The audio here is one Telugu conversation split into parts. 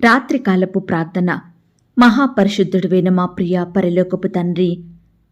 రాత్రికాలపు ప్రార్థన. మహాపరిశుద్ధుడువైన మా ప్రియ పరిలోకపు తండ్రి.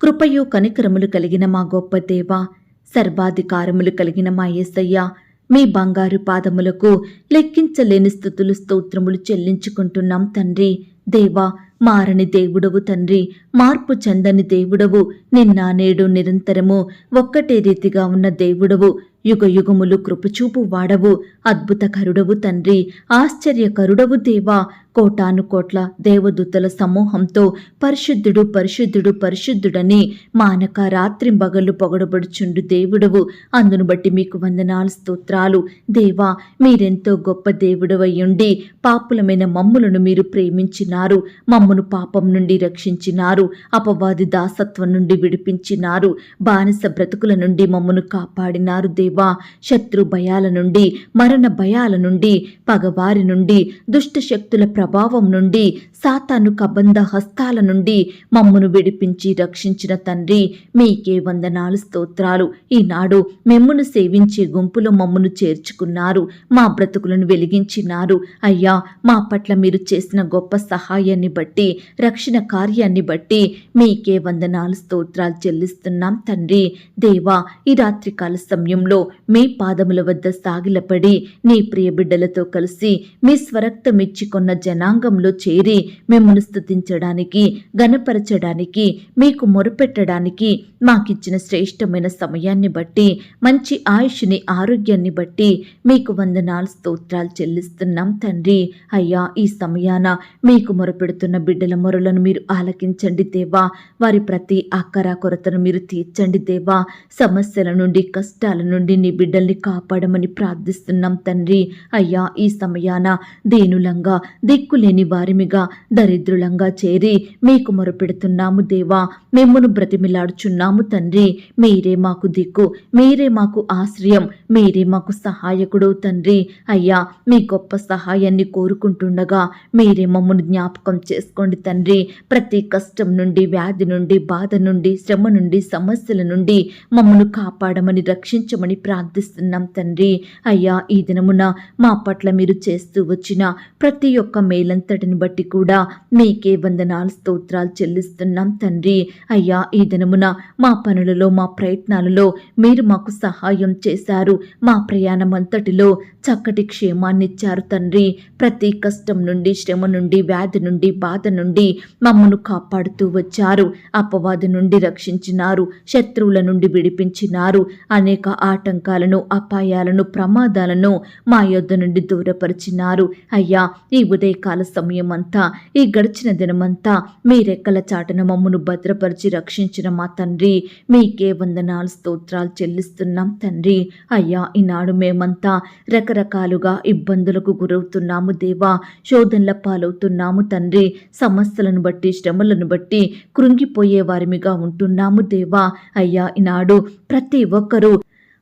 కృపయు కనికరములు కలిగిన మా గొప్ప దేవ. సర్వాధికారములు కలిగిన మా యేసయ్య మీ బంగారు పాదములకు లెక్కించలేని స్థుతులు స్తోత్రములు చెల్లించుకుంటున్నాం తండ్రి. దేవా మారని దేవుడవు తండ్రి. మార్పు చెందని దేవుడవు. నిన్న నేడు నిరంతరము ఒక్కటే రీతిగా ఉన్న దేవుడవు. యుగ యుగములు కృపచూపు వాడవు అద్భుతకరుడవు తండ్రి ఆశ్చర్యకరుడవు దేవా కోటానుకోట్ల దేవదూతల సమూహంతో పరిశుద్ధుడు పరిశుద్ధుడు పరిశుద్ధుడని మానక రాత్రింబగళ్ళు పొగడబడుచుండు దేవుడవు. అందును బట్టి మీకు వందనాలు స్తోత్రాలు. దేవా మీరెంతో గొప్ప దేవుడవయ్యుండి పాపులమైన మమ్ములను మీరు ప్రేమించినారు. మమ్మును పాపం నుండి రక్షించినారు. అపవాది దాసత్వం నుండి విడిపించినారు. బానిస బ్రతుకుల నుండి మమ్మను కాపాడినారు దేవా. శత్రు భయాల నుండి మరణ భయాల నుండి పగవారి నుండి దుష్ట శక్తుల ప్రభావం నుండి సాతాను కబంధ హస్తాల నుండి మమ్మను విడిపించి రక్షించిన తండ్రి మీకే వందనాలు స్తోత్రాలు. ఈనాడు మిమ్మును సేవించే గుంపులో మమ్మను చేర్చుకున్నారు మా బ్రతుకులను వెలిగించినారు. అయ్యా మా పట్ల మీరు చేసిన గొప్ప సహాయాన్ని బట్టి రక్షణ కార్యాన్ని బట్టి మీకే వందనాలు స్తోత్రాలు చెల్లిస్తున్నాం తండ్రి. దేవా ఈ రాత్రికాల సమయంలో మీ పాదముల వద్ద సాగిలపడి నీ ప్రియ బిడ్డలతో కలిసి మీ స్వరక్తమిచ్చుకున్న జనాంగంలో చేరి మిమ్మల్ని స్థుతించడానికి గనపరచడానికి మీకు మొరపెట్టడానికి మాకిచ్చిన శ్రేష్టమైన సమయాన్ని బట్టి మంచి ఆయుష్ని ఆరోగ్యాన్ని బట్టి మీకు వందనాలు స్తోత్రాలు చెల్లిస్తున్నాం తండ్రి. అయ్యా ఈ సమయాన మీకు మొరపెడుతున్న బిడ్డల మొరలను మీరు ఆలకించండి దేవా. వారి ప్రతి అక్కరా కొరతను మీరు తీర్చండి దేవా. సమస్యల నుండి కష్టాల నుండి నీ బిడ్డల్ని కాపాడమని ప్రార్థిస్తున్నాం తండ్రి. అయ్యా ఈ సమయాన దీనులంగా దిక్కులేని వారిమిగా దరిద్రులంగా చేరి మీకు మొరపెడుతున్నాము దేవా. మిమ్మను బ్రతిమిలాడుచున్నాము తండ్రి. మీరే మాకు దిక్కు మీరే మాకు ఆశ్రయం మీరే మాకు సహాయకుడు తండ్రి. అయ్యా మీ గొప్ప సహాయాన్ని కోరుకుంటుండగా మీరే మమ్మను జ్ఞాపకం చేసుకోండి తండ్రి. ప్రతి కష్టం నుండి వ్యాధి నుండి బాధ నుండి శ్రమ నుండి సమస్యల నుండి మమ్మను కాపాడమని రక్షించమని ప్రార్థిస్తున్నాం తండ్రి. అయ్యా ఈ దినమున మా పట్ల మీరు చేస్తూ వచ్చిన ప్రతి ఒక్క మేలంతటిని బట్టి కూడా మీకే వందనాలు స్తోత్రాలు చెల్లిస్తున్నాం తండ్రి. అయ్యా ఈ దినమున మా పనులలో మా ప్రయత్నాలలో మీరు మాకు సహాయం చేశారు. మా ప్రయాణం అంతటిలో చక్కటి క్షేమాన్ని ఇచ్చారు తండ్రి. ప్రతి కష్టం నుండి శ్రమ నుండి వ్యాధి నుండి బాధ నుండి మమ్మను కాపాడుతూ వచ్చారు. అపవాది నుండి రక్షించినారు. శత్రువుల నుండి విడిపించినారు. అనేక ఆటంకాలను అపాయాలను ప్రమాదాలను మా యొద్ద నుండి దూరపరిచినారు. అయ్యా ఈ ఉదయకాల సమయమంతా ఈ గడిచిన దినమంతా మీ రెక్కల చాటన మమ్మను భద్రపరిచి రక్షించిన మా తండ్రి. మీకే వందనాలు స్తోత్రాలు చెల్లిస్తున్నాం తండ్రి. అయ్యా ఈనాడు మేమంతా రకరకాలుగా ఇబ్బందులకు గురవుతున్నాము దేవా. శోధనల పాలవుతున్నాము తండ్రి. సమస్యలను బట్టి శ్రమలను బట్టి కృంగిపోయే వారిమిగా ఉంటున్నాము దేవా. అయ్యా ఈనాడు ప్రతి ఒక్కరూ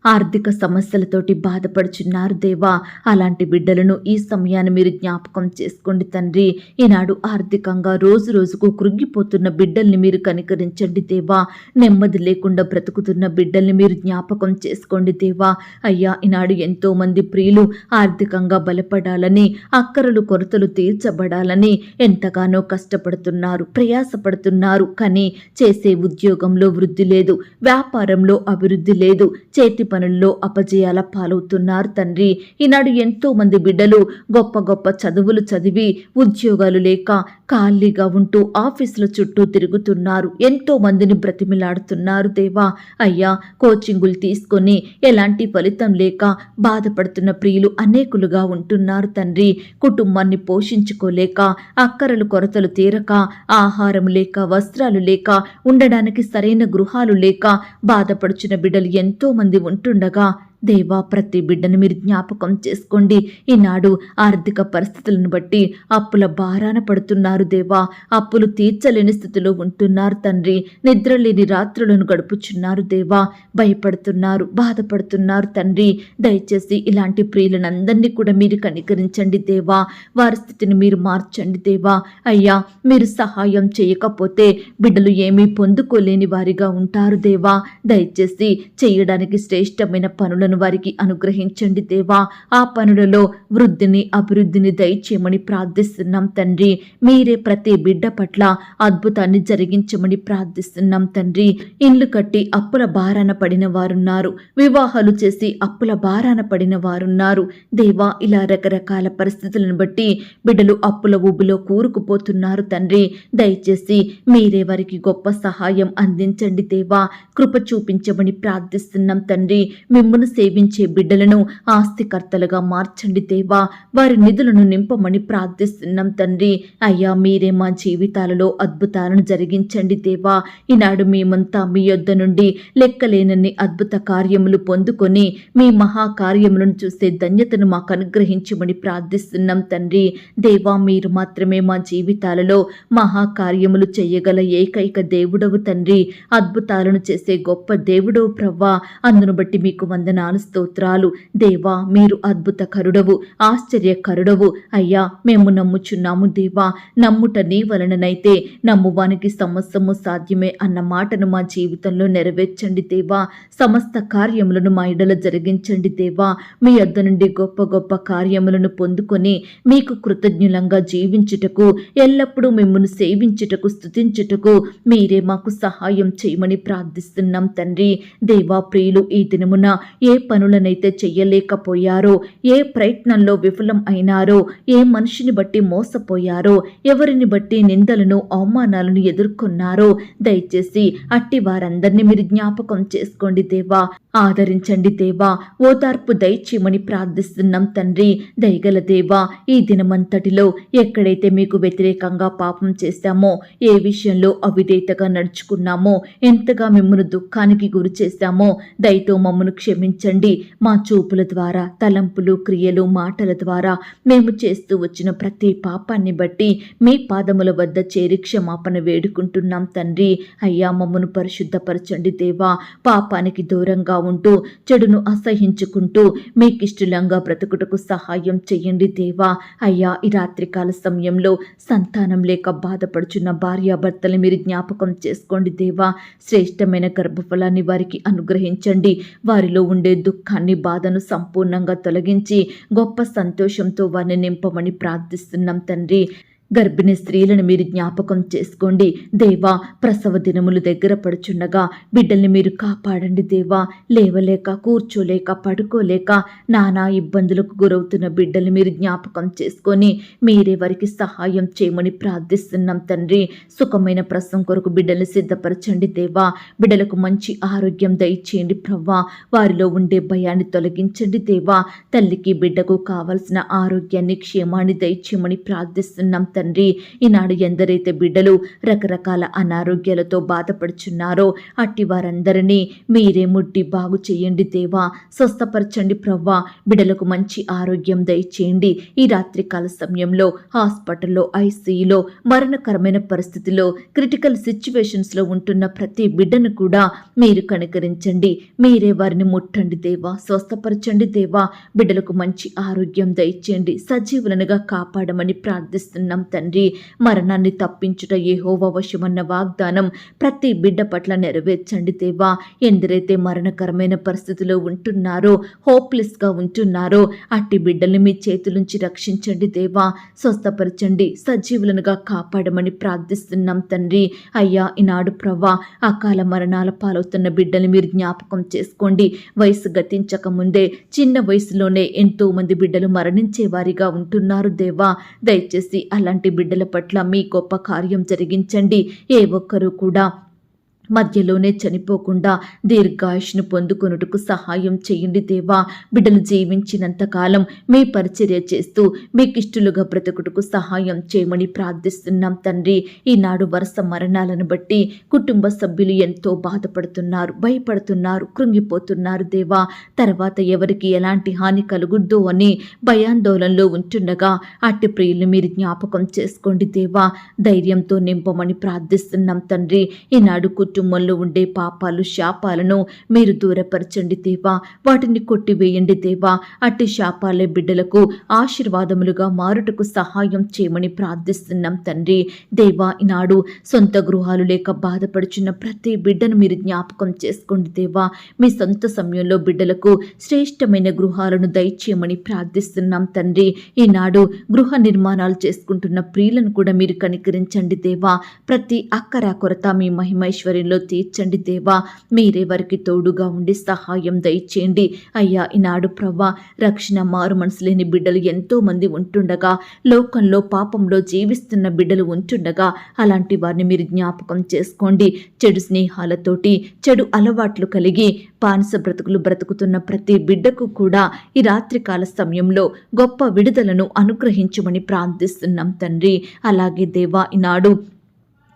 ఆర్థిక సమస్యలతోటి బాధపడుచున్నారు దేవా. అలాంటి బిడ్డలను ఈ సమయాన్ని మీరు జ్ఞాపకం చేసుకోండి తండ్రి. ఈనాడు ఆర్థికంగా రోజు రోజుకు కృంగిపోతున్న బిడ్డల్ని మీరు కనికరించండి దేవా. నెమ్మది లేకుండా బ్రతుకుతున్న బిడ్డల్ని మీరు జ్ఞాపకం చేసుకోండి దేవా. అయ్యా ఈనాడు ఎంతో మంది ప్రియులు ఆర్థికంగా బలపడాలని అక్కరలు కొరతలు తీర్చబడాలని ఎంతగానో కష్టపడుతున్నారు ప్రయాసపడుతున్నారు. కానీ చేసే ఉద్యోగంలో వృద్ధి లేదు వ్యాపారంలో అభివృద్ధి లేదు చేతి పనుల్లో అపజయాల పాలవుతున్నారు తండ్రి. ఈనాడు ఎంతో మంది బిడ్డలు గొప్ప గొప్ప చదువులు చదివి ఉద్యోగాలు లేక ఖాళీగా ఉంటూ ఆఫీసుల చుట్టూ తిరుగుతున్నారు. ఎంతో మందిని బ్రతిమిలాడుతున్నారు దేవా. అయ్యా కోచింగులు తీసుకొని ఎలాంటి ఫలితం లేక బాధపడుతున్న ప్రియులు అనేకులుగా ఉంటున్నారు తండ్రి. కుటుంబాన్ని పోషించుకోలేక అక్కరలు కొరతలు తీరక ఆహారం లేక వస్త్రాలు లేక ఉండడానికి సరైన గృహాలు లేక బాధపడుచున్న బిడ్డలు ఎంతో మంది ఉంటుండగా దేవా ప్రతి బిడ్డను మీరు జ్ఞాపకం చేసుకోండి. ఈనాడు ఆర్థిక పరిస్థితులను బట్టి అప్పుల భారాన పడుతున్నారు దేవా. అప్పులు తీర్చలేని స్థితిలో ఉంటున్నారు తండ్రి. నిద్రలేని రాత్రులను గడుపుచున్నారు దేవా. భయపడుతున్నారు బాధపడుతున్నారు తండ్రి. దయచేసి ఇలాంటి ప్రియులనందరినీ కూడా మీరు కనికరించండి దేవా. వారి స్థితిని మీరు మార్చండి దేవా. అయ్యా మీరు సహాయం చేయకపోతే బిడ్డలు ఏమీ పొందుకోలేని వారిగా ఉంటారు దేవా. దయచేసి చేయడానికి శ్రేష్టమైన పనులను పనులను వారికి అనుగ్రహించండి దేవా. ఆ పనులలో వృద్ధిని అభివృద్ధిని దయచేయమని ప్రార్థిస్తున్నాం తండ్రి. మీరే ప్రతి బిడ్డ పట్ల అద్భుతాన్ని జరిగించమని ప్రార్థిస్తున్నాం తండ్రి. ఇండ్లు కట్టి అప్పుల బారాన పడిన వారున్నారు. వివాహాలు చేసి అప్పుల బారాన పడిన వారున్నారు. దేవా ఇలా రకరకాల పరిస్థితులను బట్టి బిడ్డలు అప్పుల ఊబిలో కూరుకుపోతున్నారు తండ్రి. దయచేసి మీరే వారికి గొప్ప సహాయం అందించండి దేవా. కృప చూపించమని ప్రార్థిస్తున్నాం తండ్రి. మిమ్మల్ని సేవించే బిడ్డలను ఆస్తికర్తలుగా మార్చండి దేవా. వారి నిధులను నింపమని ప్రార్థిస్తున్నాం తండ్రి. అయ్యా మీరే మా జీవితాలలో అద్భుతాలను జరిగించండి దేవా. ఈనాడు మేమంతా మీ యొద్ద నుండి లెక్కలేనన్ని అద్భుత కార్యములు పొందుకొని మీ మహా కార్యములను చూసే ధన్యతను మాకు అనుగ్రహించమని ప్రార్థిస్తున్నాం తండ్రి. దేవా మీరు మాత్రమే మా జీవితాలలో మహా కార్యములు చేయగల ఏకైక దేవుడవు తండ్రి. అద్భుతాలను చేసే గొప్ప దేవుడవు ప్రవ్వా. అందును బట్టి మీకు వందనాలు. స్తోత్రాలు. దేవా మీరు అద్భుత కరుడవు ఆశ్చర్య కరుడవు అయ్యా మేము నమ్ముచున్నాము దేవా నమ్ముట నీ వలననైతే నమ్మువానికి సమస్తము సాధ్యమే అన్న మాటను మా జీవితంలో నెరవేర్చండి దేవా. సమస్త కార్యములను మా ఇడల జరిగించండి దేవా. మీ యొద్ద నుండి గొప్ప గొప్ప కార్యములను పొందుకొని మీకు కృతజ్ఞులంగా జీవించుటకు ఎల్లప్పుడూ మిమ్మల్ని సేవించుటకు స్థుతించుటకు మీరే మాకు సహాయం చేయమని ప్రార్థిస్తున్నాం తండ్రి. దేవా ప్రియులు ఈ దినమున ఏ పనులనైతే చెయ్యలేకపోయారో ఏ ప్రయత్నంలో విఫలం అయినారో ఏ మనిషిని బట్టి మోసపోయారో ఎవరిని బట్టి నిందలను అవమానాలను ఎదుర్కొన్నారో దయచేసి అట్టి వారందరినీ మీరు జ్ఞాపకం చేసుకోండి దేవా. ఆదరించండి దేవా. ఓదార్పు దయచేయమని ప్రార్థిస్తున్నాం తండ్రి. దయగల దేవా ఈ దినమంతటిలో ఎక్కడైతే మీకు వ్యతిరేకంగా పాపం చేశామో ఏ విషయంలో అవిధేయతగా నడుచుకున్నామో ఎంతగా మిమ్మల్ని దుఃఖానికి గురి చేశామో దయతో మమ్మను క్షమించండి మా చూపుల ద్వారా తలంపులు క్రియలు మాటల ద్వారా మేము చేస్తూ వచ్చిన ప్రతి పాపాన్ని బట్టి మీ పాదముల వద్ద చేరి క్షమాపణ వేడుకుంటున్నాం తండ్రి. అయ్యా మమ్మను పరిశుద్ధపరచండి దేవా. పాపానికి దూరంగా ఉంటూ చెడును అసహించుకుంటూ మీకిష్టలంగా బ్రతుకుటకు సహాయం చెయ్యండి దేవా. అయ్యా ఈ రాత్రికాల సమయంలో సంతానం లేక బాధపడుచున్న భార్యాభర్తలు మీరు జ్ఞాపకం చేసుకోండి దేవా. శ్రేష్టమైన గర్భఫలాన్ని వారికి అనుగ్రహించండి. వారిలో ఉండే దుఃఖాన్ని బాధను సంపూర్ణంగా తొలగించి గొప్ప సంతోషంతో వారిని నింపమని ప్రార్థిస్తున్నాం తండ్రి. గర్భిణీ స్త్రీలను మీరు జ్ఞాపకం చేసుకోండి. దేవా ప్రసవ దినములు దగ్గర పడుచుండగా బిడ్డల్ని మీరు కాపాడండి దేవా. లేవలేక కూర్చోలేక పడుకోలేక నానా ఇబ్బందులకు గురవుతున్న బిడ్డల్ని మీరు జ్ఞాపకం చేసుకొని మీరే వారికి సహాయం చేయమని ప్రార్థిస్తున్నాం తండ్రి. సుఖమైన ప్రసవం కొరకు బిడ్డల్ని సిద్ధపరచండి దేవా. బిడ్డలకు మంచి ఆరోగ్యం దయచేయండి ప్రవ్వా. వారిలో ఉండే భయాన్ని తొలగించండి దేవా. తల్లికి బిడ్డకు కావలసిన ఆరోగ్యాన్ని క్షేమాన్ని దయచేయమని ప్రార్థిస్తున్నాం తండ్రి. తండ్రి. ఈనాడు ఎందరైతే బిడ్డలు రకరకాల అనారోగ్యాలతో బాధపడుచున్నారో అట్టి వారందరినీ మీరే ముట్టి బాగు చేయండి దేవా. స్వస్థపరచండి ప్రవ్వా. బిడ్డలకు మంచి ఆరోగ్యం దయచేయండి. ఈ రాత్రికాల సమయంలో హాస్పిటల్లో ఐసీయూలో మరణకరమైన పరిస్థితిలో క్రిటికల్ సిచ్యువేషన్స్లో ఉంటున్న ప్రతి బిడ్డను కూడా మీరు కనుకరించండి. మీరే వారిని ముట్టండి దేవా. స్వస్థపరచండి దేవా. బిడ్డలకు మంచి ఆరోగ్యం దయచేయండి. సజీవులనుగా కాపాడమని ప్రార్థిస్తున్నాం తండ్రి. మరణాన్ని తప్పించుట ఏహోవ వశమన్న వాగ్దానం ప్రతి బిడ్డ పట్ల నెరవేర్చండి దేవా. ఎందరైతే మరణకరమైన పరిస్థితిలో ఉంటున్నారో హోప్లెస్గా ఉంటున్నారో అట్టి బిడ్డల్ని మీ చేతులుంచి రక్షించండి దేవా. స్వస్థపరచండి సజీవులనుగా కాపాడమని ప్రార్థిస్తున్నాం తండ్రి. అయ్యా ఈనాడు ప్రవ్వా అకాల మరణాల పాలవుతున్న బిడ్డని మీరు జ్ఞాపకం చేసుకోండి. వయసు గతించక ముందే చిన్న వయసులోనే ఎంతో మంది బిడ్డలు మరణించే వారిగా ఉంటున్నారు దేవా. దయచేసి అలాంటి బిడ్డల పట్ల మీ గొప్ప కార్యం జరిగించండి. ఏ ఒక్కరూ కూడా మధ్యలోనే చనిపోకుండా దీర్ఘాయుష్ను పొందుకొనుటకు సహాయం చేయండి దేవా. బిడ్డలు జీవించినంతకాలం మీ పరిచర్య చేస్తూ మీకిష్టులుగా బ్రతుకుటకు సహాయం చేయమని ప్రార్థిస్తున్నాం తండ్రి. ఈనాడు వరుస మరణాలను బట్టి కుటుంబ సభ్యులు ఎంతో బాధపడుతున్నారు భయపడుతున్నారు కృంగిపోతున్నారు దేవా. తర్వాత ఎవరికి ఎలాంటి హాని కలుగుద్దో అని భయాందోళనలో ఉంటుండగా అట్టి ప్రియులు మీరు జ్ఞాపకం చేసుకోండి దేవా. ధైర్యంతో నింపమని ప్రార్థిస్తున్నాం తండ్రి. ఈనాడు కుటుంబ కుటుంబంలో ఉండే పాపాలు శాపాలను మీరు దూరపరచండి దేవా. వాటిని కొట్టివేయండి దేవా. అట్టి శాపాలే బిడ్డలకు ఆశీర్వాదములుగా మారుటకు సహాయం చేయమని ప్రార్థిస్తున్నాం తండ్రి. దేవా ఈనాడు సొంత గృహాలు లేక బాధపడుచున్న ప్రతి బిడ్డను మీరు జ్ఞాపకం చేసుకోండి దేవా. మీ సొంత సమయంలో బిడ్డలకు శ్రేష్టమైన గృహాలను దయచేయమని ప్రార్థిస్తున్నాం తండ్రి. ఈనాడు గృహ నిర్మాణాలు చేసుకుంటున్న ప్రియులను కూడా మీరు కనికరించండి దేవా. ప్రతి అక్కర కొరత మీ మహిమైశ్వర్యంలో తీర్చండి దేవా. మీరే వారికి తోడుగా ఉండి సహాయం దయచేయండి. అయ్యా ఈనాడు ప్రవ్వా రక్షణ మారు మనసు లేని బిడ్డలు ఎంతో మంది ఉంటుండగా లోకంలో పాపంలో జీవిస్తున్న బిడ్డలు ఉంటుండగా అలాంటి వారిని మీరు జ్ఞాపకం చేసుకోండి. చెడు స్నేహాలతోటి చెడు అలవాట్లు కలిగి పానస బ్రతుకులు బ్రతుకుతున్న ప్రతి బిడ్డకు కూడా ఈ రాత్రికాల సమయంలో గొప్ప విడుదలను అనుగ్రహించమని ప్రార్థిస్తున్నాం తండ్రి. అలాగే దేవా ఈనాడు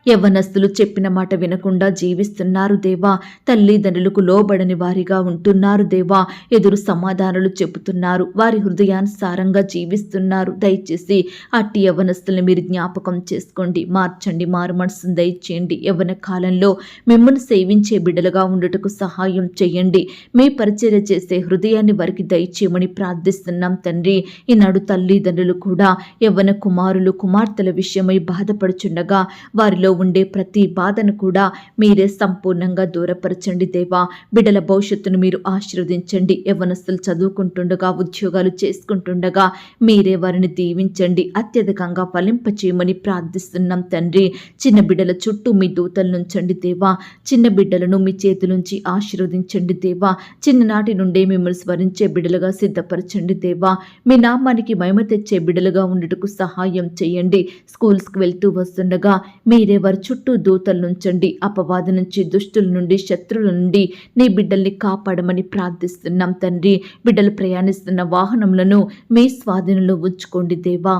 యవ్వనస్తులు చెప్పిన మాట వినకుండా జీవిస్తున్నారు దేవా. తల్లిదండ్రులకు లోబడని వారిగా ఉంటున్నారు దేవా. ఎదురు సమాధానాలు చెబుతున్నారు. వారి హృదయానుసారంగా జీవిస్తున్నారు. దయచేసి అట్టి యవ్వనస్తుల్ని మీరు జ్ఞాపకం చేసుకోండి. మార్చండి మారు మనసును దయచేయండి. యవ్వన కాలంలో మిమ్మల్ని సేవించే బిడ్డలుగా ఉండటకు సహాయం చేయండి. మీ పరిచర్య చేసే హృదయాన్ని వారికి దయచేయమని ప్రార్థిస్తున్నాం తండ్రి. ఈనాడు తల్లిదండ్రులు కూడా యవ్వన కుమారులు కుమార్తెల విషయమై బాధపడుచుండగా వారిలో ఉండే ప్రతి బాధను కూడా మీరే సంపూర్ణంగా దూరపరచండి దేవా. బిడ్డల భవిష్యత్తును మీరు ఆశీర్వదించండి. యవ్వనస్తులు చదువుకుంటుండగా ఉద్యోగాలు చేసుకుంటుండగా మీరే వారిని దీవించండి. అత్యధికంగా ఫలింపచేయమని ప్రార్థిస్తున్నాం తండ్రి. చిన్న బిడ్డల చుట్టూ మీ దూతలు నుంచండి దేవా. చిన్న బిడ్డలను మీ చేతి నుంచి ఆశీర్వదించండి దేవా. చిన్ననాటి నుండే మిమ్మల్ని స్మరించే బిడ్డలుగా సిద్ధపరచండి దేవా. మీ నామానికి మహిమ తెచ్చే బిడ్డలుగా ఉండటకు సహాయం చేయండి. స్కూల్స్కి వెళ్తూ వస్తుండగా మీరే వారి చుట్టూ దూతలనుంచండి అపవాద అపవాది నుంచి దుష్టుల నుండి శత్రువుల నుండి నీ బిడ్డల్ని కాపాడమని ప్రార్థిస్తున్నాం తండ్రి. బిడ్డలు ప్రయాణిస్తున్న వాహనములను మీ స్వాధీనంలో ఉంచుకోండి దేవా.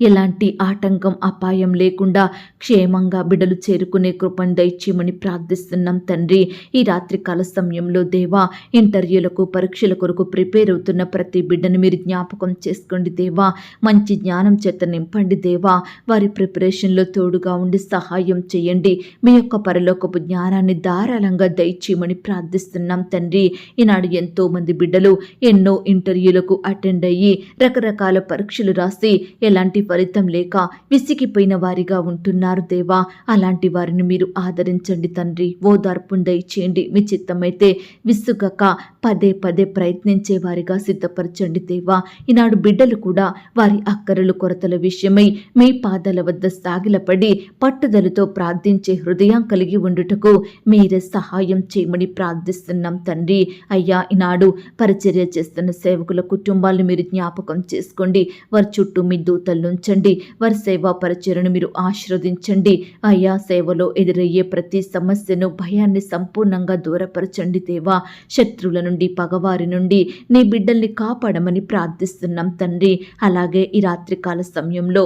ఎలాంటి ఆటంకం అపాయం లేకుండా క్షేమంగా బిడలు చేరుకునే కృపను దయచేయమని ప్రార్థిస్తున్నాం తండ్రి. ఈ రాత్రికాల సమయంలో దేవా ఇంటర్వ్యూలకు పరీక్షల కొరకు ప్రిపేర్ అవుతున్న ప్రతి బిడ్డను మీరు జ్ఞాపకం చేసుకోండి దేవా. మంచి జ్ఞానం చేత నింపండి దేవా. వారి ప్రిపరేషన్లో తోడుగా ఉండి సహాయం చేయండి. మీ యొక్క పరలోకపు జ్ఞానాన్ని ధారాళంగా దయచేయమని ప్రార్థిస్తున్నాం తండ్రి. ఈనాడు ఎంతో మంది బిడ్డలు ఎన్నో ఇంటర్వ్యూలకు అటెండ్ అయ్యి రకరకాల పరీక్షలు రాసి ఎలాంటి ఫలితం లేక విసిగిపోయిన వారిగా ఉంటున్నారు దేవా. అలాంటి వారిని మీరు ఆదరించండి తండ్రి. ఓదార్పును దయచేయండి మీ చిత్తమైతే విసుగక పదే పదే ప్రయత్నించే వారిగా సిద్ధపరచండి దేవా. ఈనాడు బిడ్డలు కూడా వారి అక్కరలు కొరతల విషయమై మీ పాదాల వద్ద సాగిలపడి పట్టుదలతో ప్రార్థించే హృదయం కలిగి ఉండుటకు మీరే సహాయం చేయమని ప్రార్థిస్తున్నాం తండ్రి. అయ్యా ఈనాడు పరిచర్య చేస్తున్న సేవకుల కుటుంబాలను మీరు జ్ఞాపకం చేసుకోండి. వారి చుట్టూ మీ దూతలను ఉంచండి వారి సేవా పరిచయను మీరు ఆశీర్వదించండి. అయ్యా సేవలో ఎదురయ్యే ప్రతి సమస్యను భయాన్ని సంపూర్ణంగా దూరపరచండి దేవా. శత్రువుల నుండి పగవారి నుండి నీ బిడ్డల్ని కాపాడమని ప్రార్థిస్తున్నాం తండ్రి. అలాగే ఈ రాత్రికాల సమయంలో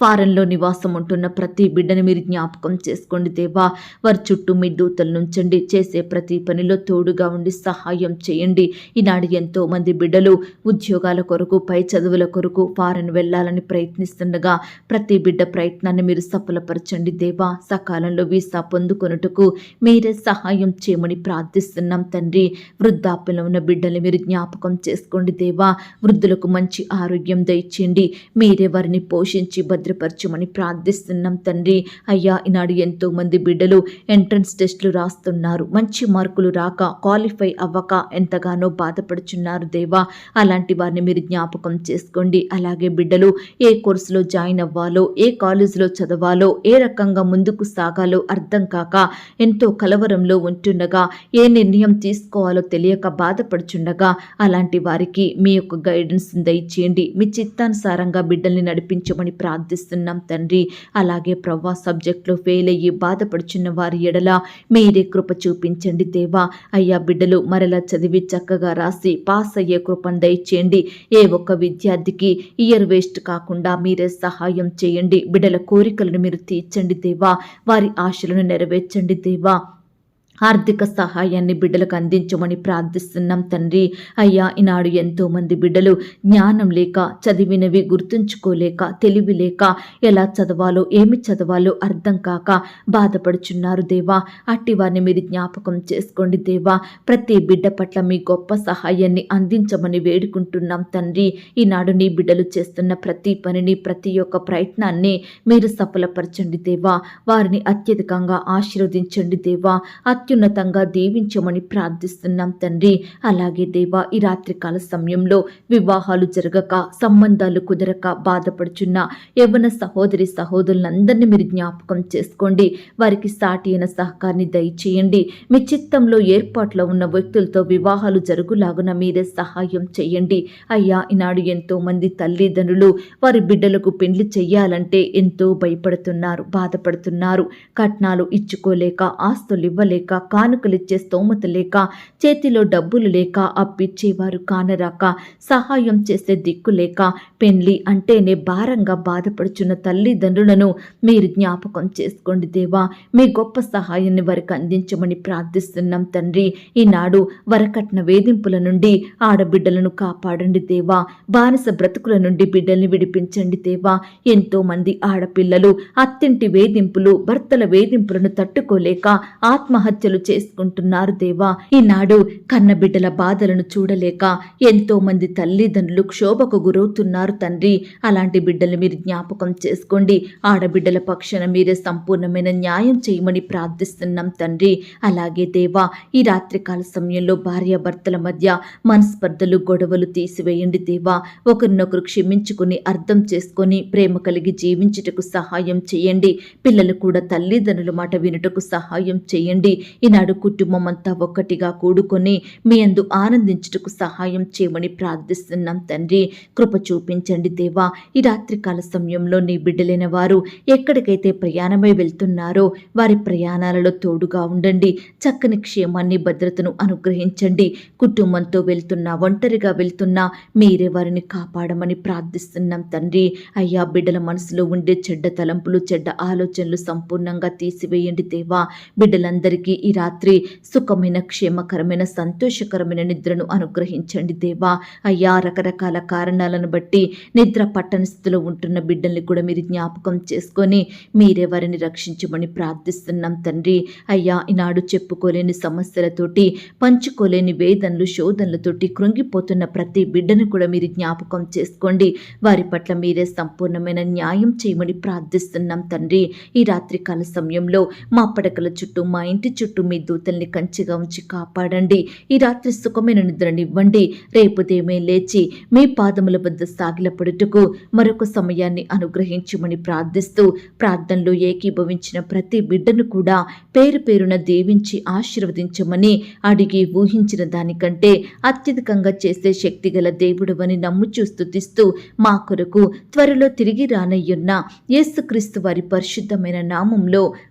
ఫారెన్లో నివాసం ఉంటున్న ప్రతి బిడ్డని మీరు జ్ఞాపకం చేసుకోండి దేవా. వారి చుట్టూ మీ దూతలు నుంచండి. చేసే ప్రతి పనిలో తోడుగా ఉండి సహాయం చేయండి. ఈనాడు ఎంతో మంది బిడ్డలు ఉద్యోగాల కొరకు పై చదువుల కొరకు ఫారెన్ వెళ్ళాలని ప్రయత్నిస్తుండగా ప్రతి బిడ్డ ప్రయత్నాన్ని మీరు సఫలపరచండి దేవా. సకాలంలో వీసా పొందుకొనుటకు మీరే సహాయం చేయమని ప్రార్థిస్తున్నాం తండ్రి. వృద్ధాప్యంలో ఉన్న బిడ్డల్ని మీరు జ్ఞాపకం చేసుకోండి దేవా. వృద్ధులకు మంచి ఆరోగ్యం దయచేయండి. మీరే వారిని పోషించి భద్రపరచమని ప్రార్థిస్తున్నాం తండ్రి. అయ్యా ఈనాడు ఎంతో మంది బిడ్డలు ఎంట్రన్స్ టెస్టులు రాస్తున్నారు. మంచి మార్కులు రాక క్వాలిఫై అవ్వక ఎంతగానో బాధపడుచున్నారు దేవా. అలాంటి వారిని మీరు జ్ఞాపకం చేసుకోండి. అలాగే బిడ్డలు ఏ కోర్సులో జాయిన్ అవ్వాలో ఏ కాలేజీలో చదవాలో ఏ రకంగా ముందుకు సాగాలో అర్థం కాక ఎంతో కలవరంలో ఉంటుండగా ఏ నిర్ణయం తీసుకోవాలో తెలియక బాధపడుచుండగా అలాంటి వారికి మీ యొక్క గైడెన్స్ దయచేయండి. మీ చిత్తానుసారంగా బిడ్డల్ని నడిపించమని ప్రార్థి ప్రార్థిస్తున్నాం తండ్రి. అలాగే ప్రవ్వా సబ్జెక్ట్లో ఫెయిల్ అయ్యి బాధపడుచున్న వారి ఎడల మీరే కృప చూపించండి దేవా. అయ్యా బిడ్డలు మరలా చదివి చక్కగా రాసి పాస్ అయ్యే కృపను దయచేయండి. ఏ ఒక్క విద్యార్థికి ఇయర్ వేస్ట్ కాకుండా మీరే సహాయం చేయండి. బిడ్డల కోరికలను మీరు తీర్చండి దేవా. వారి ఆశలను నెరవేర్చండి దేవా. ఆర్థిక సహాయాన్ని బిడ్డలకు అందించమని ప్రార్థిస్తున్నాం తండ్రి. అయ్యా ఈనాడు ఎంతో మంది బిడ్డలు జ్ఞానం లేక చదివినవి గుర్తుంచుకోలేక తెలివి లేక ఎలా చదవాలో ఏమి చదవాలో అర్థం కాక బాధపడుచున్నారు దేవా. అట్టి వారిని మీరు జ్ఞాపకం చేసుకోండి దేవా. ప్రతి బిడ్డ పట్ల మీ గొప్ప సహాయాన్ని అందించమని వేడుకుంటున్నాం తండ్రి. ఈనాడు నీ బిడ్డలు చేస్తున్న ప్రతి పనిని ప్రతి ఒక్క ప్రయత్నాన్ని మీరు సఫలపరచండి దేవా. వారిని అత్యధికంగా ఆశీర్వదించండి దేవా. అత్యున్నతంగా దీవించమని ప్రార్థిస్తున్నాం తండ్రి. అలాగే దేవా ఈ రాత్రికాల సమయంలో వివాహాలు జరగక సంబంధాలు కుదరక బాధపడుచున్న యవ్వన సహోదరి సహోదరులందరినీ మీరు జ్ఞాపకం చేసుకోండి. వారికి సాటి అయిన సహకారాన్ని దయచేయండి. మీ చిత్తంలో ఏర్పాట్లో ఉన్న వ్యక్తులతో వివాహాలు జరుగులాగున మీరే సహాయం చేయండి. అయ్యా ఈనాడు ఎంతో మంది తల్లిదండ్రులు వారి బిడ్డలకు పెండ్లి చెయ్యాలంటే ఎంతో భయపడుతున్నారు బాధపడుతున్నారు. కట్నాలు ఇచ్చుకోలేక ఆస్తులు ఇవ్వలేక కానుకలిచ్చే స్తోమత లేక చేతిలో డబ్బులు లేక అప్పిచ్చేవారు కానరాక సహాయం చేసే దిక్కు లేక పెండ్లి అంటేనే భారంగా బాధపడుచున్న తల్లిదండ్రులను మీరు జ్ఞాపకం చేసుకోండి దేవా. మీ గొప్ప సహాయాన్ని వారికి అందించమని ప్రార్థిస్తున్నాం తండ్రి. ఈనాడు వరకట్న వేధింపుల నుండి ఆడబిడ్డలను కాపాడండి దేవా. బానిస బ్రతుకుల నుండి బిడ్డల్ని విడిపించండి దేవా. ఎంతో మంది ఆడపిల్లలు అత్తింటి వేధింపులు భర్తల వేధింపులను తట్టుకోలేక ఆత్మహత్య ఆత్మహత్యలు చేసుకుంటున్నారు దేవా. ఈనాడు కన్నబిడ్డల బాధలను చూడలేక ఎంతో మంది తల్లిదండ్రులు క్షోభకు గురవుతున్నారు తండ్రి. అలాంటి బిడ్డలు మీరు జ్ఞాపకం చేసుకోండి. ఆడబిడ్డల పక్షాన మీరే సంపూర్ణమైన న్యాయం చేయమని ప్రార్థిస్తున్నాం తండ్రి. అలాగే దేవా ఈ రాత్రికాల సమయంలో భార్యాభర్తల మధ్య మనస్పర్ధలు గొడవలు తీసివేయండి దేవా. ఒకరినొకరు క్షమించుకుని అర్థం చేసుకొని ప్రేమ కలిగి జీవించుటకు సహాయం చేయండి. పిల్లలు కూడా తల్లిదండ్రుల మాట వినుటకు సహాయం చేయండి. ఈనాడు కుటుంబం అంతా ఒక్కటిగా కూడుకొని మీ అందు ఆనందించుటకు సహాయం చేయమని ప్రార్థిస్తున్నాం తండ్రి. కృప చూపించండి దేవా. ఈ రాత్రికాల సమయంలో నీ బిడ్డలైన వారు ఎక్కడికైతే ప్రయాణమై వెళ్తున్నారో వారి ప్రయాణాలలో తోడుగా ఉండండి. చక్కని క్షేమాన్ని భద్రతను అనుగ్రహించండి. కుటుంబంతో వెళ్తున్నా ఒంటరిగా వెళ్తున్నా మీరే వారిని కాపాడమని ప్రార్థిస్తున్నాం తండ్రి. అయ్యా బిడ్డల మనసులో ఉండే చెడ్డ తలంపులు చెడ్డ ఆలోచనలు సంపూర్ణంగా తీసివేయండి దేవా. బిడ్డలందరికీ ఈ ఈ రాత్రి సుఖమైన క్షేమకరమైన సంతోషకరమైన నిద్రను అనుగ్రహించండి దేవా. అయ్యా రకరకాల కారణాలను బట్టి నిద్ర పట్టని స్థితిలో ఉంటున్న బిడ్డల్ని కూడా మీరు జ్ఞాపకం చేసుకొని మీరే వారిని రక్షించమని ప్రార్థిస్తున్నాం తండ్రి. అయ్యా ఈనాడు చెప్పుకోలేని సమస్యలతోటి పంచుకోలేని వేదనలు శోధనలతోటి కృంగిపోతున్న ప్రతి బిడ్డను కూడా మీరు జ్ఞాపకం చేసుకోండి. వారి పట్ల మీరే సంపూర్ణమైన న్యాయం చేయమని ప్రార్థిస్తున్నాం తండ్రి. ఈ రాత్రికాల సమయంలో మా పడకల చుట్టూ మా ఇంటి చుట్టూ మీ దూతల్ని కంచిగా ఉంచి కాపాడండి. ఈ రాత్రి సుఖమైన నిద్రనివ్వండి. రేపు దేమే లేచి మీ పాదముల వద్ద సాగిలపడుటకు మరొక సమయాన్ని అనుగ్రహించమని ప్రార్థిస్తూ ప్రార్థనలో ఏకీభవించిన ప్రతి బిడ్డను కూడా పేరు పేరున దీవించి ఆశీర్వదించమని అడిగి ఊహించిన దానికంటే అత్యధికంగా చేసే శక్తిగల దేవుడవని నమ్ముచూ స్థుతిస్తూ మా కొరకు త్వరలో తిరిగి రానయ్యున్న యేసుక్రీస్తు వారి పరిశుద్ధమైన నామంలో